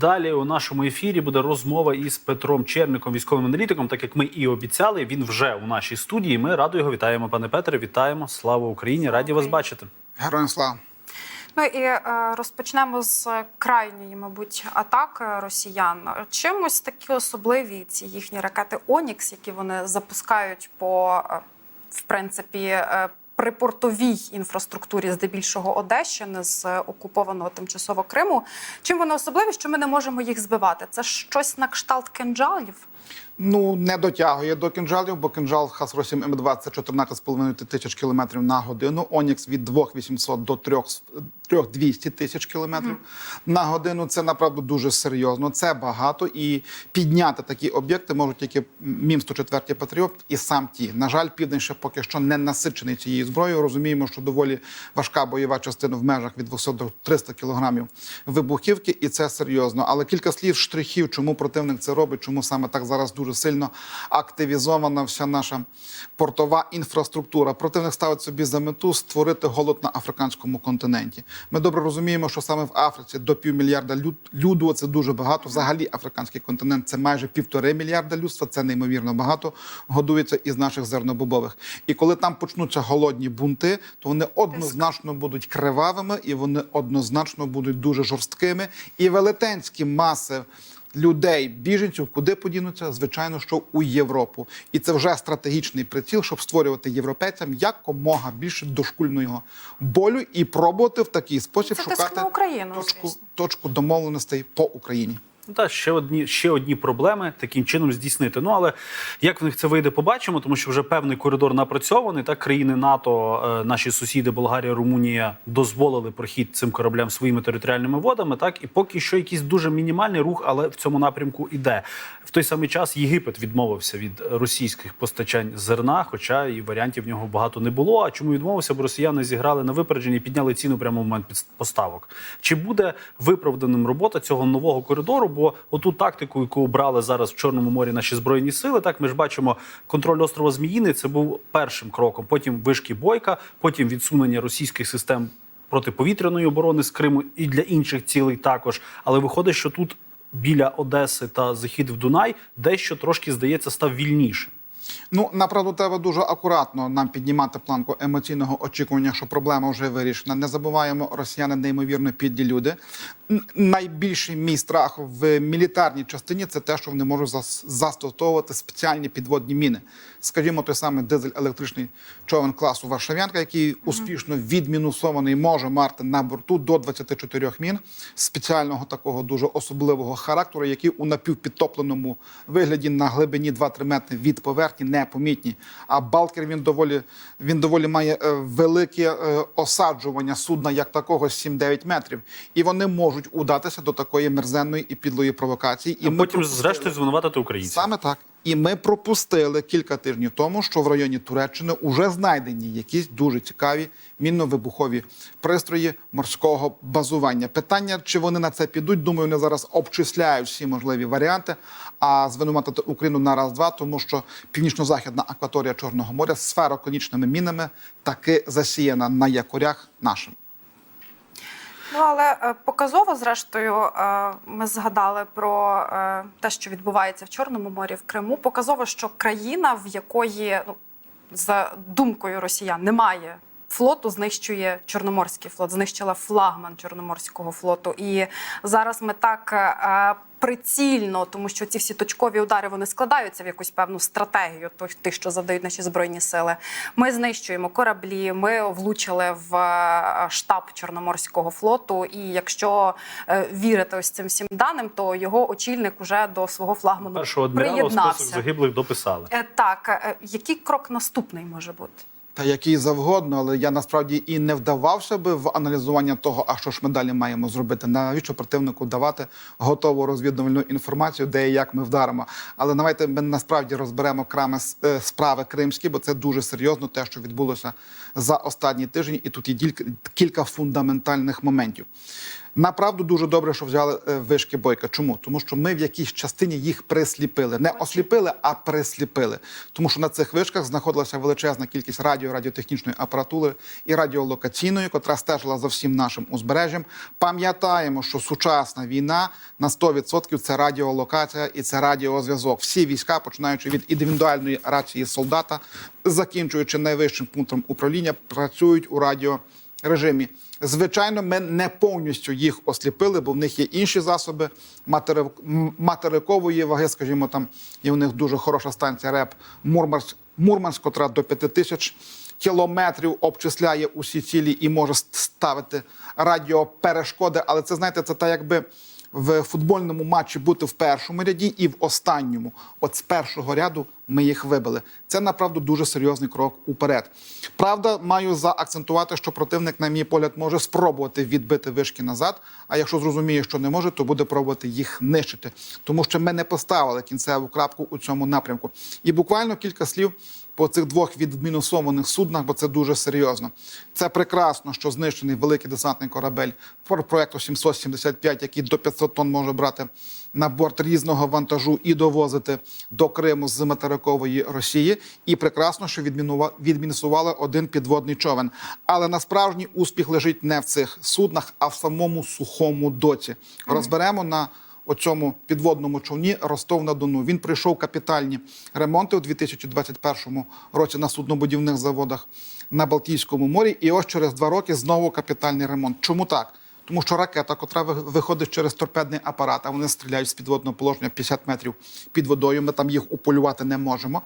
Далі у нашому ефірі буде розмова із Петром Черником, військовим аналітиком. Так як ми і обіцяли, він вже у нашій студії. Ми радо його вітаємо, пане Петре. Вітаємо! Слава Україні! Раді вас бачити. Героям слава. Ну і е, розпочнемо з крайньої, мабуть, атаки росіян. Чимось такі особливі ці їхні ракети Онікс, які вони запускають по е, в принципі. Е, Припортовій інфраструктурі, здебільшого Одещини з окупованого тимчасово Криму. Чим вони особливі, що ми не можемо їх збивати? Це щось на кшталт кинджалів? Ну не дотягує до кінжалів, бо кінжал Хас-8 М2 це 14,5 тисяч кілометрів на годину. Онікс від 2800 до 3 3200 тисяч кілометрів на годину. Це направду дуже серйозно. Це багато і підняти такі об'єкти можуть тільки мім 104 Патріот і сам ті. На жаль, південь ще поки що не насичений цією зброєю. Розуміємо, що доволі важка бойова частина в межах від 200 до 300 кілограмів вибухівки, і це серйозно. Але кілька слів штрихів, чому противник це робить, чому саме так зараз дуже сильно активізована вся наша портова інфраструктура. Противник ставить собі за мету створити голод на африканському континенті. Ми добре розуміємо, що саме в Африці до півмільярда люд, люду це дуже багато. Взагалі, африканський континент це майже півтори мільярда людства. Це неймовірно багато. Годується із наших зернобобових. І коли там почнуться голодні бунти, то вони однозначно будуть кривавими і вони однозначно будуть дуже жорсткими. І велетенські маси людей, біженців, куди подінуться? Звичайно, що у Європу. І це вже стратегічний приціл, щоб створювати європейцям якомога більше дошкульного болю і пробувати в такий спосіб Це шукати Україну, точку, точку домовленостей по Україні. Ну, Та ще одні ще одні проблеми таким чином здійснити. Ну але як в них це вийде, побачимо, тому що вже певний коридор напрацьований. Так країни НАТО, е, наші сусіди, Болгарія, Румунія, дозволили прохід цим кораблям своїми територіальними водами. Так і поки що якийсь дуже мінімальний рух, але в цьому напрямку іде. В той самий час Єгипет відмовився від російських постачань зерна, хоча і варіантів в нього багато не було. А чому відмовився? Бо росіяни зіграли на випередженні і підняли ціну прямо в момент поставок. Чи буде виправданим робота цього нового коридору? Бо оту тактику, яку обрали зараз в Чорному морі наші збройні сили, так ми ж бачимо контроль острова Зміїний. Це був першим кроком. Потім вишки бойка, потім відсунення російських систем протиповітряної оборони з Криму і для інших цілей також. Але виходить, що тут біля Одеси та захід в Дунай дещо трошки здається став вільнішим. Ну направду треба дуже акуратно нам піднімати планку емоційного очікування, що проблема вже вирішена. Не забуваємо, росіяни неймовірно підлі люди. Найбільший мій страх в мілітарній частині це те, що вони можуть зас- застосовувати спеціальні підводні міни. Скажімо, той самий дизель-електричний човен класу Варшавянка, який успішно відмінусований може мати на борту до 24 мін спеціального такого дуже особливого характеру, які у напівпідтопленому вигляді на глибині 2-3 метри від поверхні непомітні. А балкер він доволі він доволі має е, велике е, осаджування судна як такого 7-9 метрів, і вони можуть удатися до такої мерзенної і підлої провокації. І І ми потім, пропустили- зрештою, звинуватити українців. Саме так. І ми пропустили кілька тижнів тому, що в районі Туреччини вже знайдені якісь дуже цікаві мінно-вибухові пристрої морського базування. Питання, чи вони на це підуть, думаю, вони зараз обчисляють всі можливі варіанти. А звинуватити Україну на раз-два, тому що північно-західна акваторія Чорного моря з сфероконічними мінами таки засіяна на якорях нашим. Ну але е, показово, зрештою, е, ми згадали про е, те, що відбувається в Чорному морі в Криму. Показово, що країна, в якої ну за думкою росіян немає. Флоту знищує Чорноморський флот, знищила флагман Чорноморського флоту. І зараз ми так е, прицільно, тому що ці всі точкові удари вони складаються в якусь певну стратегію, тих, тих, що завдають наші збройні сили. Ми знищуємо кораблі. Ми влучили в е, штаб Чорноморського флоту. І якщо е, вірити ось цим всім даним, то його очільник уже до свого флагману Першого в список загиблих дописали. Е, Так, е, який крок наступний може бути? Та який завгодно, але я насправді і не вдавався би в аналізування того, а що ж ми далі маємо зробити. Навіщо противнику давати готову розвідувальну інформацію, де і як ми вдаримо. Але давайте ми насправді розберемо крами е, справи кримські, бо це дуже серйозно, те, що відбулося за останні тижні, і тут є кілька, кілька фундаментальних моментів. Направду дуже добре, що взяли е, вишки бойка. Чому? Тому що ми в якійсь частині їх присліпили. Не осліпили, а присліпили. Тому що на цих вишках знаходилася величезна кількість радіо, радіотехнічної апаратури і радіолокаційної, котра стежила за всім нашим узбережжям. Пам'ятаємо, що сучасна війна на 100% це радіолокація і це радіозв'язок. Всі війська, починаючи від індивідуальної рації солдата, закінчуючи найвищим пунктом управління, працюють у радіо режимі. Звичайно, ми не повністю їх осліпили, бо в них є інші засоби материкової ваги, скажімо, там і у них дуже хороша станція РЕП Мурманськ, Мурманськ, котра до 5 тисяч кілометрів обчисляє усі цілі і може ставити радіоперешкоди. Але це знаєте, це так, якби в футбольному матчі бути в першому ряді і в останньому. От з першого ряду ми їх вибили. Це направду дуже серйозний крок уперед. Правда, маю заакцентувати, що противник, на мій погляд, може спробувати відбити вишки назад. А якщо зрозуміє, що не може, то буде пробувати їх нищити, тому що ми не поставили кінцеву крапку у цьому напрямку. І буквально кілька слів по цих двох відмінусованих суднах, бо це дуже серйозно. Це прекрасно, що знищений великий десантний корабель про проекту 775, який до 500 тонн може брати на борт різного вантажу і довозити до Криму з материкової Росії. І прекрасно, що відмінусували один підводний човен. Але насправжній успіх лежить не в цих суднах, а в самому сухому доці. Розберемо на оцьому підводному човні Ростов на Дону. Він пройшов капітальні ремонти у 2021 році на суднобудівних заводах на Балтійському морі. І ось через два роки знову капітальний ремонт. Чому так? Тому що ракета, котра ви- виходить через торпедний апарат, а вони стріляють з підводного положення 50 метрів під водою. Ми там їх уполювати не можемо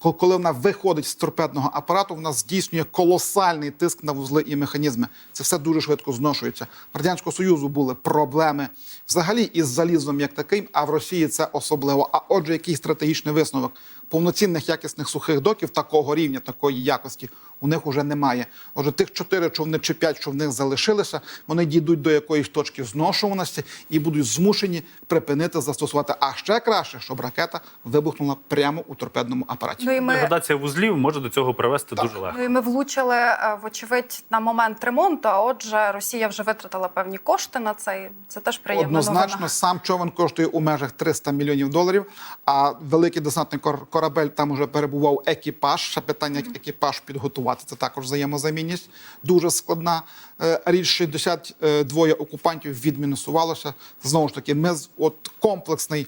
коли вона виходить з торпедного апарату, вона здійснює колосальний тиск на вузли і механізми. Це все дуже швидко зношується. В радянського союзу були проблеми взагалі із залізом як таким, а в Росії це особливо. А отже, який стратегічний висновок повноцінних якісних сухих доків такого рівня, такої якості у них уже немає. Отже, тих чотири човни чи п'ять, що в них залишилися, вони дійдуть до якоїсь точки зношуваності і будуть змушені припинити застосувати. А ще краще, щоб ракета вибухнула прямо у торпедному апараті. Ну і ми Деградація вузлів може до цього привести дуже легко. Ну і ми влучили, е, вочевидь, на момент ремонту. А отже, Росія вже витратила певні кошти на це. і Це теж приємна Однозначно, новина. сам човен коштує у межах 300 мільйонів доларів. А великий десантний кор- корабель там уже перебував екіпаж. Ще питання, як екіпаж підготувати. Це також взаємозамінність. Дуже складна е, річ. 62 окупантів відмінусувалося. Знову ж таки, ми от комплексний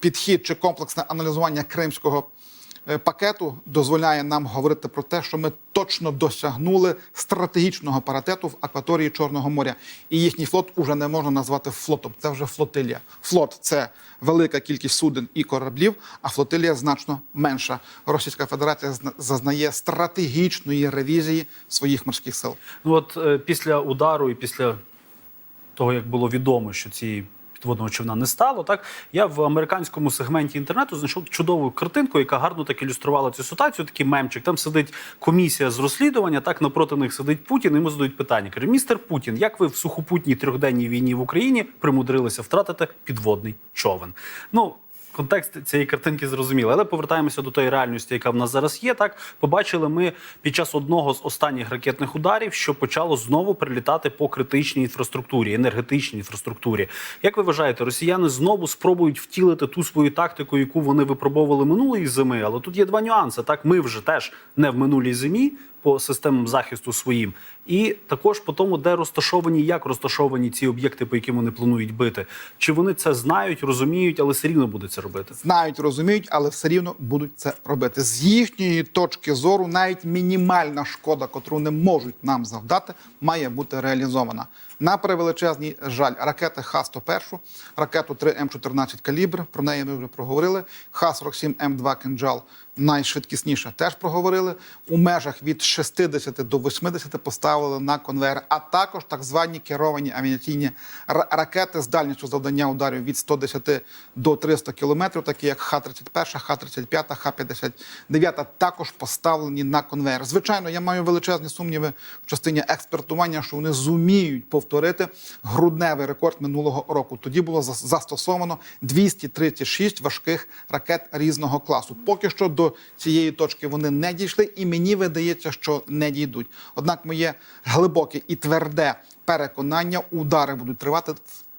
підхід чи комплексне аналізування кримського е, пакету дозволяє нам говорити про те, що ми точно досягнули стратегічного паритету в акваторії Чорного моря. І їхній флот уже не можна назвати флотом. Це вже флотилія. Флот це велика кількість суден і кораблів, а флотилія значно менша. Російська Федерація зна- зазнає стратегічної ревізії своїх морських сил. Ну от е, після удару і після того, як було відомо, що цієї підводного човна не стало, так я в американському сегменті інтернету знайшов чудову картинку, яка гарно так ілюструвала цю ситуацію. Такий мемчик. Там сидить комісія з розслідування. Так напроти них сидить Путін. і Йому задають питання. Каже, містер Путін, як ви в сухопутній трьохденній війні в Україні примудрилися втратити підводний човен? Ну. Контекст цієї картинки зрозумілий, але повертаємося до тої реальності, яка в нас зараз є. Так побачили ми під час одного з останніх ракетних ударів, що почало знову прилітати по критичній інфраструктурі, енергетичній інфраструктурі. Як ви вважаєте, росіяни знову спробують втілити ту свою тактику, яку вони випробовували минулої зими? Але тут є два нюанси. Так, ми вже теж не в минулій зимі по системам захисту своїм, і також по тому, де розташовані, як розташовані ці об'єкти, по яким вони планують бити. Чи вони це знають, розуміють, але все рівно будуть це робити? знають, розуміють, але все рівно будуть це робити. З їхньої точки зору, навіть мінімальна шкода, котру не можуть нам завдати, має бути реалізована. На превеличезний жаль, ракети Х-101, ракету 3М14 калібр, про неї ми вже проговорили. Х-47М2 кинджал найшвидкісніша, теж проговорили. У межах від 60 до 80 поставили на конвейер, а також так звані керовані авіаційні ракети з дальністю завдання ударів від 110 до 300 кілометрів, такі як Х-31, Х-35, Х-59, також поставлені на конвейер. Звичайно, я маю величезні сумніви в частині експертування, що вони зуміють повторити повторити грудневий рекорд минулого року. Тоді було зас- застосовано 236 важких ракет різного класу. Поки що до цієї точки вони не дійшли, і мені видається, що не дійдуть. Однак, моє глибоке і тверде переконання, удари будуть тривати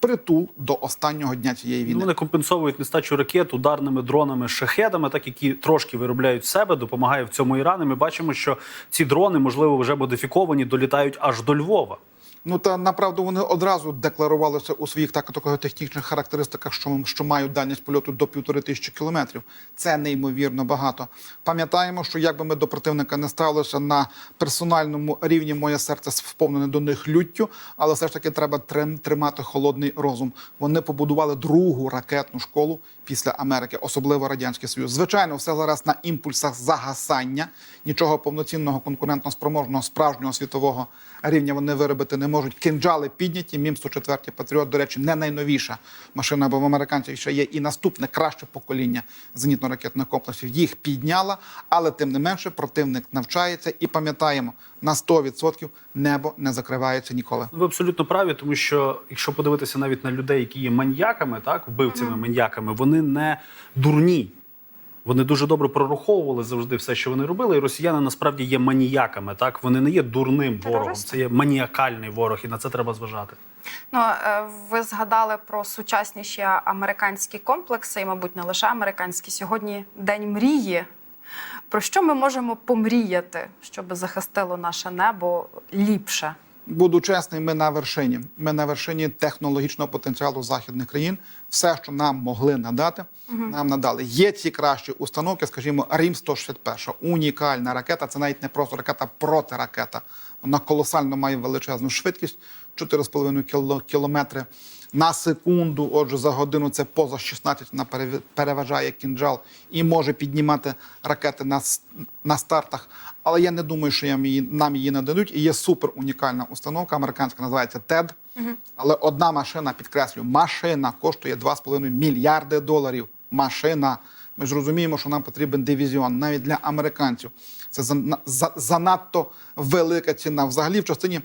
впритул до останнього дня цієї Ну, війни. Вони компенсовують нестачу ракет ударними дронами шахедами, так які трошки виробляють себе, допомагає в цьому Іран. І Ми бачимо, що ці дрони, можливо, вже модифіковані, долітають аж до Львова. Ну та направду вони одразу декларувалися у своїх тактико-технічних характеристиках, що, що мають дальність польоту до півтори тисячі кілометрів. Це неймовірно багато. Пам'ятаємо, що якби ми до противника не ставилися на персональному рівні, моє серце сповнене до них люттю, але все ж таки треба трим- тримати холодний розум. Вони побудували другу ракетну школу після Америки, особливо радянський Союз. Звичайно, все зараз на імпульсах загасання. Нічого повноцінного конкурентно спроможного справжнього світового рівня вони виробити не можуть. Кинджали підняті. Мім 104 Патріот, до речі, не найновіша машина, бо в американців ще є і наступне краще покоління зенітно-ракетних комплексів. Їх підняла, але тим не менше противник навчається і пам'ятаємо на 100% небо не закривається ніколи. Ви абсолютно праві, тому що якщо подивитися навіть на людей, які є маньяками, так вбивцями, маньяками, вони не дурні. Вони дуже добре прораховували завжди все, що вони робили. І росіяни насправді є маніяками. Так вони не є дурним ворогом, це є маніакальний ворог, і на це треба зважати. Ну, е, ви згадали про сучасніші американські комплекси, і, мабуть, не лише американські. Сьогодні день мрії. Про що ми можемо помріяти, щоб захистило наше небо ліпше? Буду чесний, ми на вершині. Ми на вершині технологічного потенціалу західних країн. Все, що нам могли надати, нам надали. Є ці кращі установки, скажімо, Рім 161 унікальна ракета. Це навіть не просто ракета, протиракета. Вона колосально має величезну швидкість 4,5 кіло- кілометри на секунду. Отже, за годину це поза 16 вона переважає кінжал і може піднімати ракети на, на стартах. Але я не думаю, що нам її нададуть. І є супер унікальна установка, американська називається TED. Але одна машина, підкреслю, машина коштує 2,5 мільярди доларів. Машина. Ми ж розуміємо, що нам потрібен дивізіон навіть для американців. Це занадто велика ціна. Взагалі, в частині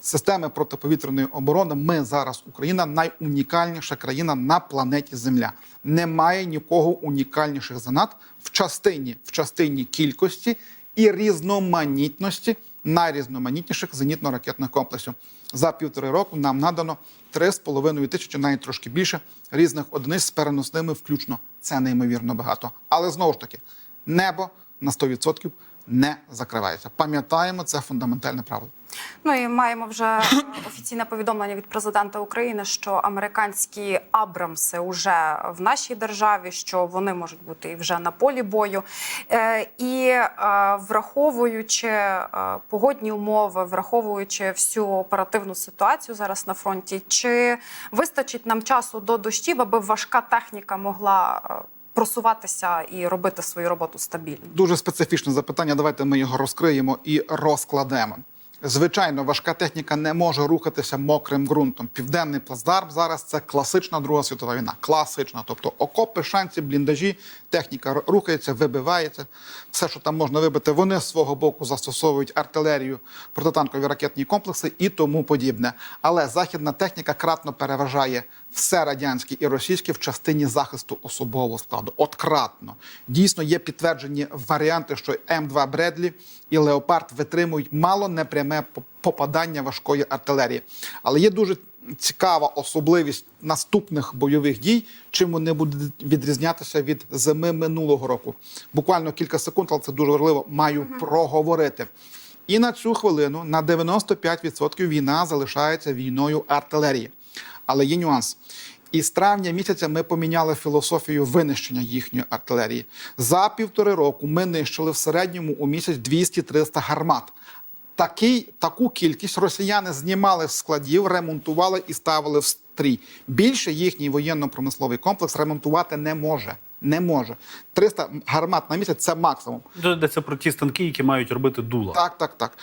системи протиповітряної оборони ми зараз Україна найунікальніша країна на планеті Земля. Немає нікого унікальніших за нас в частині, в частині кількості і різноманітності найрізноманітніших зенітно-ракетних комплексів. За півтори року нам надано 3,5 тисячі, навіть трошки більше різних одиниць з переносними включно. Це неймовірно багато. Але знову ж таки, небо на 100% не закривається. Пам'ятаємо, це фундаментальне правило. Ну і маємо вже е, офіційне повідомлення від президента України, що американські Абрамси вже в нашій державі, що вони можуть бути і вже на полі бою. Е, І е, враховуючи погодні умови, враховуючи всю оперативну ситуацію зараз на фронті, чи вистачить нам часу до дощів, аби важка техніка могла просуватися і робити свою роботу стабільно? Дуже специфічне запитання. Давайте ми його розкриємо і розкладемо. Звичайно, важка техніка не може рухатися мокрим ґрунтом. Південний плацдарм зараз це класична Друга світова війна. Класична, тобто окопи, шанці, бліндажі, техніка рухається, вибивається. Все, що там можна вибити, вони з свого боку застосовують артилерію, протитанкові ракетні комплекси і тому подібне. Але західна техніка кратно переважає все радянське і російське в частині захисту особового складу. От кратно. Дійсно є підтверджені варіанти, що М2 Бредлі і Леопард витримують мало непряме попадання важкої артилерії. Але є дуже цікава особливість наступних бойових дій, чим вони будуть відрізнятися від зими минулого року. Буквально кілька секунд, але це дуже важливо, маю проговорити. І на цю хвилину на 95% війна залишається війною артилерії. Але є нюанс. І з травня місяця ми поміняли філософію винищення їхньої артилерії. За півтори року ми нищили в середньому у місяць 200-300 гармат. Такий, таку кількість росіяни знімали з складів, ремонтували і ставили в стрій. Більше їхній воєнно-промисловий комплекс ремонтувати не може. Не може. 300 гармат на місяць це максимум. Тут йдеться про ті станки, які мають робити дула. Так, так, так.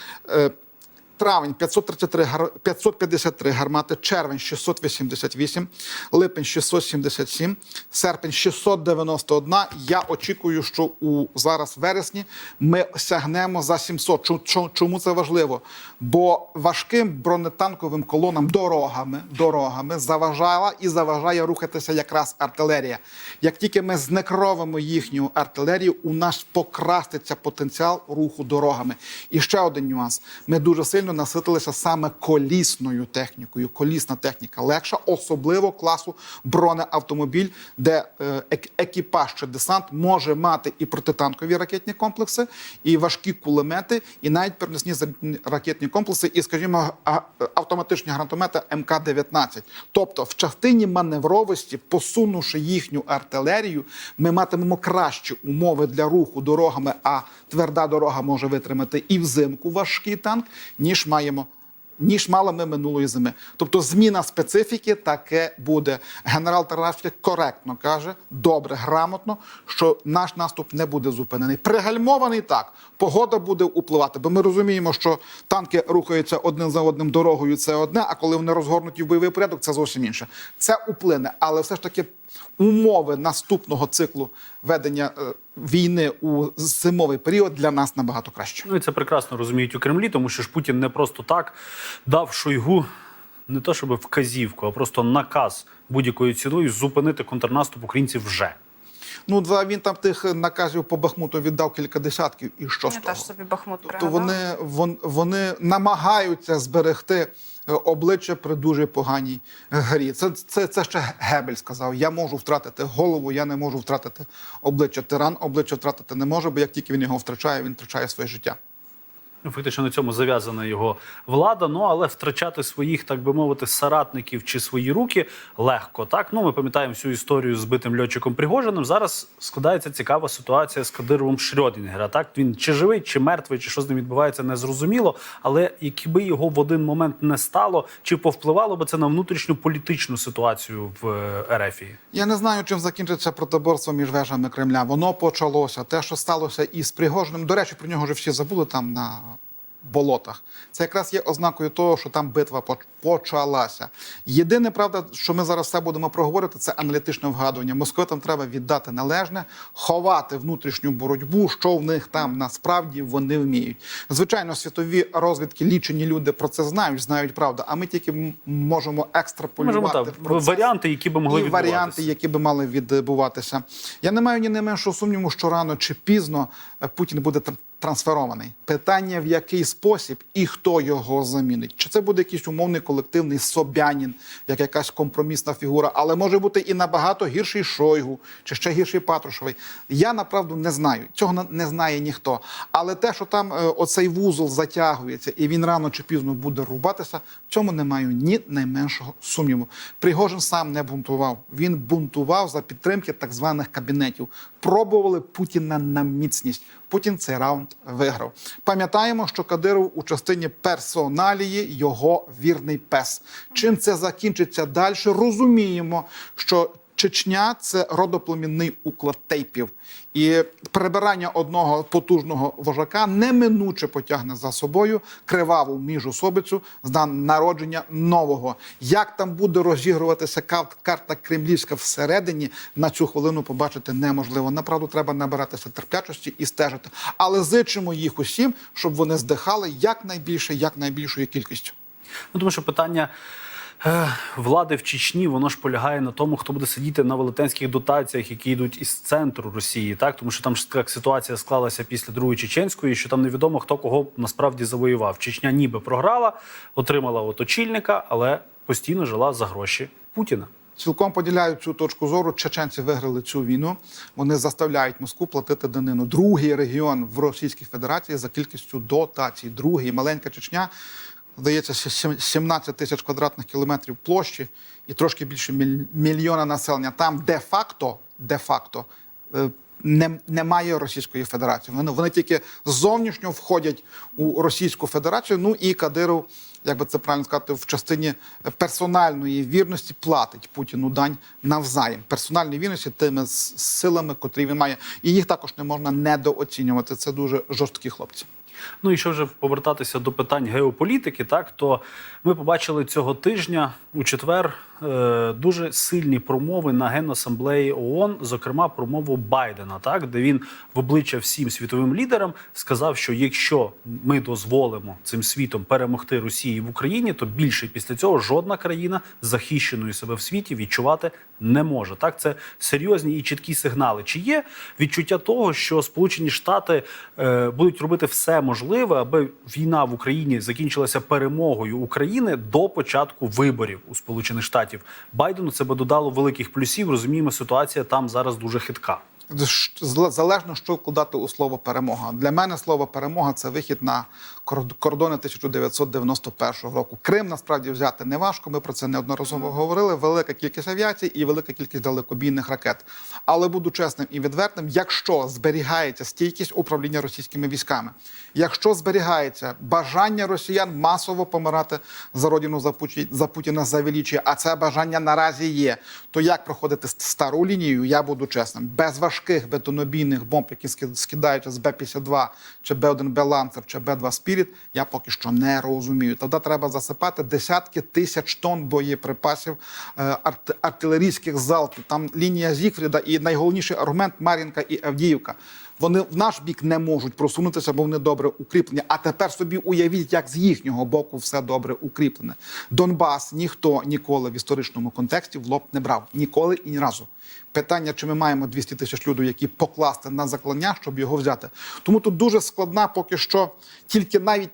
Травень 533, 553 гармати, червень 688, липень 677, серпень 691. Я очікую, що у зараз вересні ми сягнемо за 700. Чу- чу- Чому це важливо? Бо важким бронетанковим колонам дорогами, дорогами заважала і заважає рухатися якраз артилерія. Як тільки ми знекровимо їхню артилерію, у нас покраститься потенціал руху дорогами. І ще один нюанс: ми дуже сильно наситилися саме колісною технікою. Колісна техніка легша, особливо класу бронеавтомобіль, де е, екіпаж чи десант може мати і протитанкові ракетні комплекси, і важкі кулемети, і навіть переносні ракетні комплекси, і, скажімо, автоматичні гранатомети МК-19. Тобто, в частині маневровості, посунувши їхню артилерію, ми матимемо кращі умови для руху дорогами, а тверда дорога може витримати і взимку важкий танк, ніж маємо. Ніж мали ми минулої зими. Тобто зміна специфіки таке буде. Генерал Тарашки коректно каже, добре, грамотно, що наш наступ не буде зупинений. Пригальмований так, погода буде впливати, бо ми розуміємо, що танки рухаються один за одним дорогою, це одне, а коли вони розгорнуті в бойовий порядок, це зовсім інше. Це вплине, але все ж таки умови наступного циклу ведення е, війни у зимовий період для нас набагато краще. Ну і це прекрасно розуміють у Кремлі, тому що ж Путін не просто так дав Шойгу не то щоб вказівку, а просто наказ будь-якою ціною зупинити контрнаступ українців вже. Ну, два він там тих наказів по Бахмуту віддав кілька десятків, і що з Я того? теж собі Бахмут Тобто пригадала. вони, вони намагаються зберегти обличчя при дуже поганій грі. Це, це, це ще Гебель сказав. Я можу втратити голову, я не можу втратити обличчя. Тиран обличчя втратити не може, бо як тільки він його втрачає, він втрачає своє життя. Фактично на цьому зав'язана його влада. Ну але втрачати своїх, так би мовити, соратників чи свої руки легко. Так ну ми пам'ятаємо всю історію з битим льотчиком Пригожиним. Зараз складається цікава ситуація з Кадировим Шрьодінгера. Так він чи живий, чи мертвий, чи що з ним відбувається, не зрозуміло. Але якби його в один момент не стало, чи повпливало би це на внутрішню політичну ситуацію в е, Ерефії? Я не знаю, чим закінчиться протиборство між вежами Кремля. Воно почалося. Те, що сталося із Пригожиним, до речі, про нього вже всі забули там на болотах. Це якраз є ознакою того, що там битва почалася. Єдине, правда, що ми зараз все будемо проговорити, це аналітичне вгадування. Московитам треба віддати належне, ховати внутрішню боротьбу, що в них там насправді вони вміють. Звичайно, світові розвідки лічені люди про це знають, знають правду. А ми тільки можемо екстраполювати Можемо так процес варіанти, які би могли і варіанти, які би мали відбуватися. Я не маю ні не меншого сумніву, що рано чи пізно е, Путін буде трансферований. Питання в який спосіб і хто його замінить. Чи це буде якийсь умовний колективний Собянін, як якась компромісна фігура, але може бути і набагато гірший Шойгу, чи ще гірший Патрушевий. Я направду не знаю. Цього не знає ніхто. Але те, що там е, оцей вузол затягується, і він рано чи пізно буде рубатися, в цьому не маю ні найменшого сумніву. Пригожин сам не бунтував. Він бунтував за підтримки так званих кабінетів. Пробували Путіна на міцність. Путін цей раунд виграв. Пам'ятаємо, що Кадиров у частині персоналії його вірний пес. Чим це закінчиться далі? Розуміємо, що Чечня це родоплемінний уклад тейпів, і прибирання одного потужного вожака неминуче потягне за собою криваву міжособицю з народження нового. Як там буде розігруватися кар- карта кремлівська всередині, на цю хвилину побачити неможливо. Направду треба набиратися терплячості і стежити. Але зичимо їх усім, щоб вони здихали якнайбільше, якнайбільшою кількістю. Ну, тому що питання влади в Чечні воно ж полягає на тому, хто буде сидіти на велетенських дотаціях, які йдуть із центру Росії, так тому що там ж так ситуація склалася після другої чеченської, що там невідомо хто кого насправді завоював. Чечня ніби програла, отримала от очільника, але постійно жила за гроші Путіна. Цілком поділяю цю точку зору. Чеченці виграли цю війну. Вони заставляють Москву платити данину. Другий регіон в Російській Федерації за кількістю дотацій. Другий маленька Чечня. Здається, сім- 17 тисяч квадратних кілометрів площі і трошки більше міль- мільйона населення. Там де-факто, де-факто е, не, немає Російської Федерації. Вони, вони тільки зовнішньо входять у Російську Федерацію. Ну і Кадиров, як би це правильно сказати, в частині персональної вірності платить Путіну дань навзаєм. Персональної вірності тими силами, котрі він має. І їх також не можна недооцінювати. Це дуже жорсткі хлопці. Ну і що вже повертатися до питань геополітики, так то ми побачили цього тижня у четвер дуже сильні промови на генасамблеї ООН, зокрема промову Байдена, так де він в обличчя всім світовим лідерам сказав, що якщо ми дозволимо цим світом перемогти Росії в Україні, то більше після цього жодна країна захищеною себе в світі відчувати не може. Так, це серйозні і чіткі сигнали. Чи є відчуття того, що Сполучені Штати е, будуть робити все можливе, аби війна в Україні закінчилася перемогою України до початку виборів у Сполучених Штатів? Байдену це би додало великих плюсів. Розуміємо, ситуація там зараз дуже хитка. Залежно, що вкладати у слово перемога. Для мене слово перемога це вихід на кор- кордони 1991 року. Крим насправді взяти не важко. Ми про це неодноразово говорили. Велика кількість авіації і велика кількість далекобійних ракет. Але буду чесним і відвертим, якщо зберігається стійкість управління російськими військами, якщо зберігається бажання росіян масово помирати за родину за, Путі- за Путіна за величі, а це бажання наразі є, то як проходити стару лінію, я буду чесним, без важких бетонобійних бомб, які ски- скидаються з Б-52, чи Б-1Б Ланцер, чи Б-2 Спіріт, я поки що не розумію. Тоді треба засипати десятки тисяч тонн боєприпасів, е, арт- артилерійських залпів. Там лінія Зігфріда і найголовніший аргумент Мар'їнка і Авдіївка. Вони в наш бік не можуть просунутися, бо вони добре укріплені. А тепер собі уявіть, як з їхнього боку все добре укріплене. Донбас ніхто ніколи в історичному контексті в лоб не брав. Ніколи і ні разу. Питання, чи ми маємо 200 тисяч людей, які покласти на заклання, щоб його взяти. Тому тут дуже складна, поки що тільки навіть.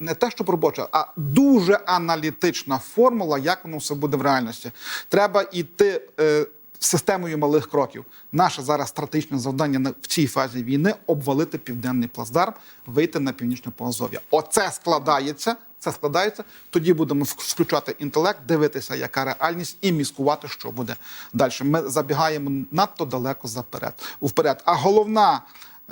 не те, що робоча, а дуже аналітична формула, як воно все буде в реальності. Треба йти е, системою малих кроків. Наше зараз стратегічне завдання в цій фазі війни обвалити південний плацдарм, вийти на північне Поазов'я. Оце складається. Це складається. Тоді будемо включати інтелект, дивитися, яка реальність, і міскувати, що буде далі. Ми забігаємо надто далеко заперед. Вперед. А головна гол-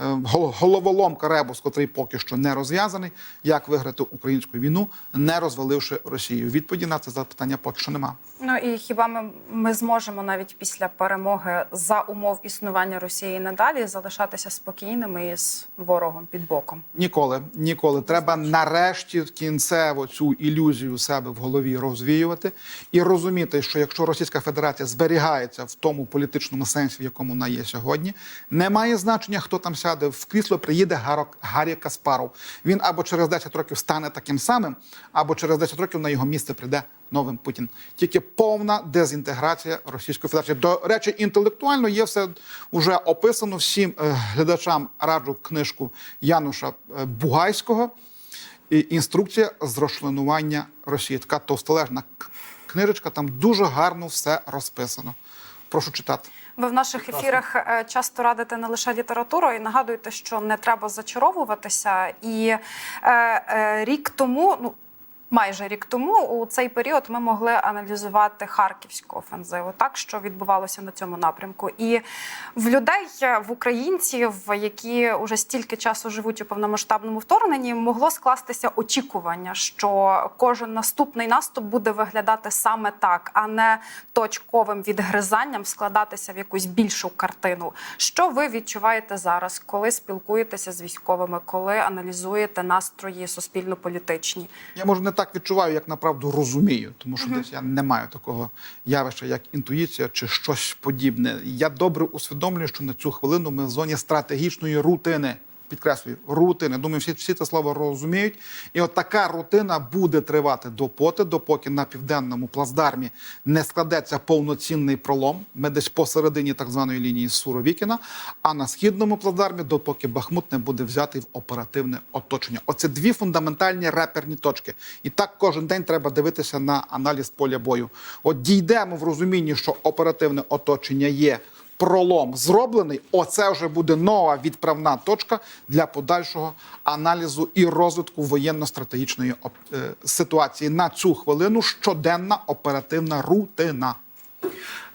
головоломка ребус, котрий поки що не розв'язаний, як виграти українську війну, не розваливши Росію. Відповіді на це запитання поки що нема. Ну і хіба ми, ми зможемо навіть після перемоги за умов існування Росії надалі залишатися спокійними із ворогом під боком? Ніколи, ніколи. Треба нарешті кінцево цю ілюзію себе в голові розвіювати і розуміти, що якщо Російська Федерація зберігається в тому політичному сенсі, в якому вона є сьогодні, немає значення, хто там сяде в крісло, приїде Гаро- Гаррі Каспаров. Він або через 10 років стане таким самим, або через 10 років на його місце прийде новим Путін. Тільки повна дезінтеграція Російської Федерації. До речі, інтелектуально є все вже описано всім е, глядачам. Раджу книжку Януша е, Бугайського. І інструкція з розчленування Росії. Така товстолежна книжечка. Там дуже гарно все розписано. Прошу читати. Ви в наших ефірах е, часто радите не лише літературу і нагадуєте, що не треба зачаровуватися. І е, е, рік тому, ну майже рік тому, у цей період ми могли аналізувати харківську офензиву, так що відбувалося на цьому напрямку. І в людей, в українців, які вже стільки часу живуть у повномасштабному вторгненні, могло скластися очікування, що кожен наступний наступ буде виглядати саме так, а не точковим відгризанням складатися в якусь більшу картину. Що ви відчуваєте зараз, коли спілкуєтеся з військовими, коли аналізуєте настрої суспільно-політичні? Я може не так відчуваю, як направду розумію, тому що десь я не маю такого явища, як інтуїція чи щось подібне. Я добре усвідомлюю, що на цю хвилину ми в зоні стратегічної рутини. Підкреслюю, рутини. Думаю, всі, всі це слово розуміють. І от така рутина буде тривати допоти, допоки на південному плацдармі не складеться повноцінний пролом. Ми десь посередині так званої лінії Суровікіна, а на східному плацдармі, допоки Бахмут не буде взятий в оперативне оточення. Оце дві фундаментальні реперні точки. І так кожен день треба дивитися на аналіз поля бою. От дійдемо в розумінні, що оперативне оточення є пролом зроблений, оце вже буде нова відправна точка для подальшого аналізу і розвитку воєнно-стратегічної е, ситуації. На цю хвилину щоденна оперативна рутина.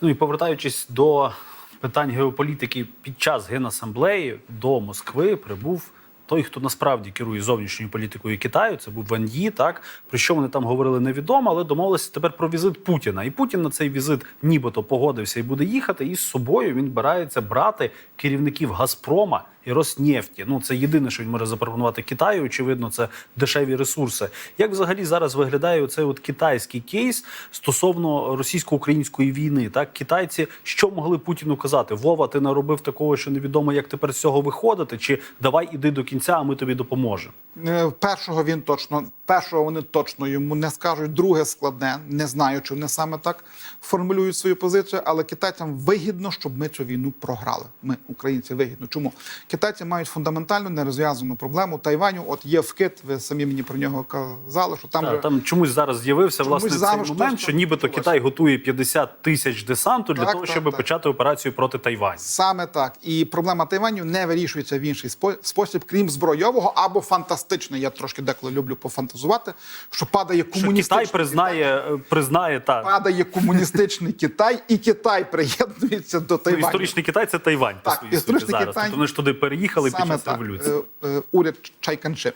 Ну і повертаючись до питань геополітики під час генасамблеї до Москви прибув. Той, хто насправді керує зовнішньою політикою Китаю, це був Ван так про що вони там говорили, невідомо, але домовилися тепер про візит Путіна. І Путін на цей візит нібито погодився і буде їхати. І з собою він збирається брати керівників Газпрома, і Роснефті. Ну це єдине, що він може запропонувати Китаю. Очевидно, це дешеві ресурси. Як взагалі зараз виглядає цей от китайський кейс стосовно російсько-української війни? Так, китайці що могли Путіну казати? Вова, ти наробив такого, що невідомо, як тепер з цього виходити, чи давай іди до кінця, а ми тобі допоможемо. Е, Першого він точно, першого вони точно йому не скажуть. Друге складне, не знаю, чи вони саме так формулюють свою позицію, але китайцям вигідно, щоб ми цю війну програли. Ми, українці, вигідно. Чому китайці мають фундаментальну нерозв'язану проблему Тайваню? От є вкид, ви самі мені про нього казали, що там Та, же там чомусь зараз з'явився власне зараз цей момент, що нібито. Китай готує 50 тисяч десанту для Так, того, так, щоб так. почати операцію проти Тайваню. Саме так. І проблема Тайваню не вирішується в інший спосіб, крім збройового або фантастичний. Я трошки деколи люблю пофантазувати, що падає Що комуністичний Китай признає, Китай, признає та падає комуністичний Китай, і Китай приєднується до ну, історичний Китай це Тайвань по Так, суті історичний зараз. Китай- Тобто вони ж туди переїхали під час так. революції. Е, е, Уряд Чайканши.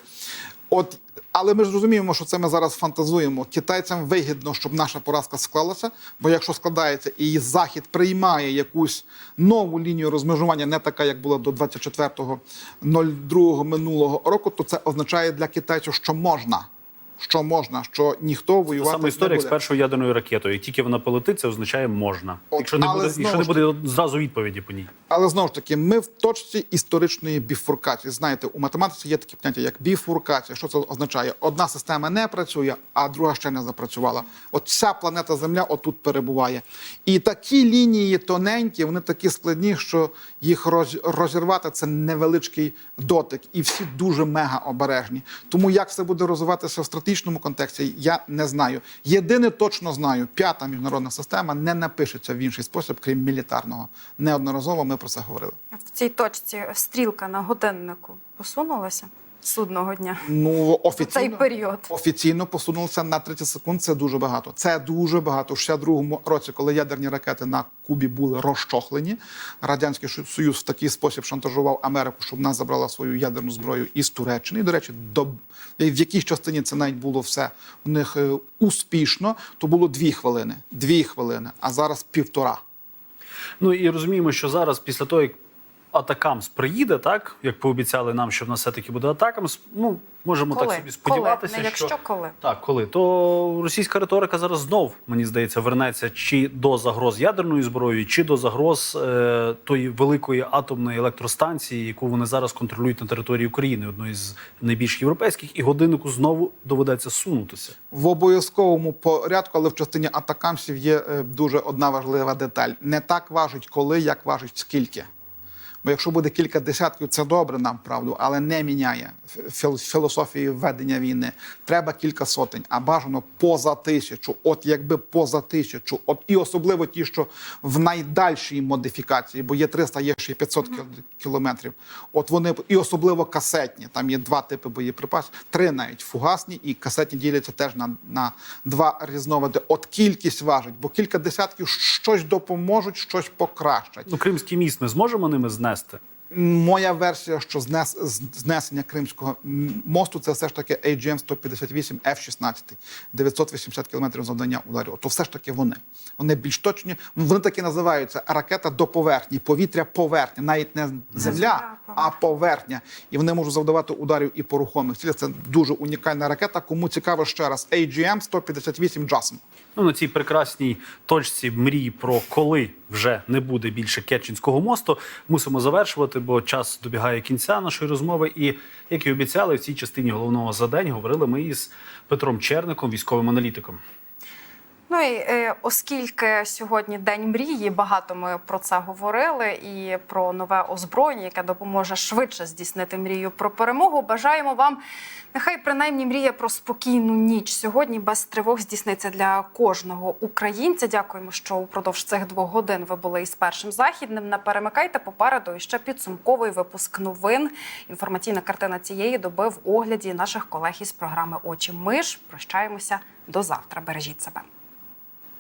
От, але ми ж розуміємо, що це ми зараз фантазуємо. Китайцям вигідно, щоб наша поразка склалася. Бо якщо складається і Захід приймає якусь нову лінію розмежування, не така, як була до 24.02 минулого року, то це означає для китайців, що можна. Що можна, що ніхто воювати саме історія не як з першою ядерною ракетою. Як тільки вона полетить, це означає можна. От, якщо не буде, якщо не буде зразу відповіді по ній. Але знову ж таки, ми в точці історичної біфуркації. Знаєте, у математиці є таке поняття, як біфуркація. Що це означає? Одна система не працює, а друга ще не запрацювала. От вся планета Земля отут перебуває. І такі лінії тоненькі, вони такі складні, що їх роз- розірвати це невеличкий дотик, і всі дуже мега обережні. Тому як це буде розвиватися в стратегічному контексті, я не знаю. Єдине точно знаю, п'ята міжнародна система не напишеться в інший спосіб, крім мілітарного. Неодноразово ми про це говорили. В цій точці стрілка на годиннику посунулася судного дня. Ну У цей офіційно період. офіційно посунулося на 30 секунд. Це дуже багато. Це дуже багато. У 62-му році, коли ядерні ракети на Кубі були розчохлені, радянський союз в такий спосіб шантажував Америку, щоб вона забрала свою ядерну зброю із Туреччини. І, до речі, до в якійсь частині це навіть було все у них е, успішно. То було дві хвилини, дві хвилини, а зараз півтора. Ну і розуміємо, що зараз, після того, як Атакамс приїде, так як пообіцяли нам, що в нас все-таки буде Атакамс, ну можемо Коли? так собі сподіватися, Коли? Не якщо, що коли? так, коли то російська риторика зараз знов мені здається вернеться чи до загроз ядерної зброї, чи до загроз е, тої великої атомної електростанції, яку вони зараз контролюють на території України, одної з найбільш європейських, і годиннику знову доведеться сунутися. В обов'язковому порядку, але в частині атакамсів є е, дуже одна важлива деталь. Не так важить коли, як важить скільки. Бо якщо буде кілька десятків, це добре нам правду, але не міняє філ- філософії ведення війни. Треба кілька сотень, а бажано поза тисячу. От якби поза тисячу, от і особливо ті, що в найдальшій модифікації, бо є 300, є ще й 500 кілометрів. От вони і особливо касетні. Там є два типи боєприпасів, три навіть фугасні, і касетні діляться теж на, на два різновиди. От кількість важить, бо кілька десятків щось допоможуть, щось покращать. Ну, Кримський міст ми зможемо ними nasta. Моя версія, що знес, знесення Кримського мосту це все ж таки AGM-158 F-16, 980 км завдання ударів. То все ж таки вони. Вони більш точні. Вони таки називаються ракета до поверхні, повітря поверхня, навіть не земля, земля, а поверхня. І вони можуть завдавати ударів і по рухомих цілях. Це дуже унікальна ракета. Кому цікаво ще раз, AGM-158 JASM. Ну, на цій прекрасній точці мрії про коли вже не буде більше Керченського мосту, мусимо завершувати, бо час добігає кінця нашої розмови. І як і обіцяли, в цій частині головного за день говорили ми із Петром Черником, військовим аналітиком. Ну і е, оскільки сьогодні день мрії, багато ми про це говорили, і про нове озброєння, яке допоможе швидше здійснити мрію про перемогу. Бажаємо вам, нехай принаймні мрія про спокійну ніч. Сьогодні без тривог здійсниться для кожного українця. Дякуємо, що упродовж цих двох годин ви були із першим західним. Не перемикайте попереду і ще підсумковий випуск новин. Інформаційна картина цієї доби в огляді наших колег із програми Очі. Ми ж прощаємося до завтра. Бережіть себе.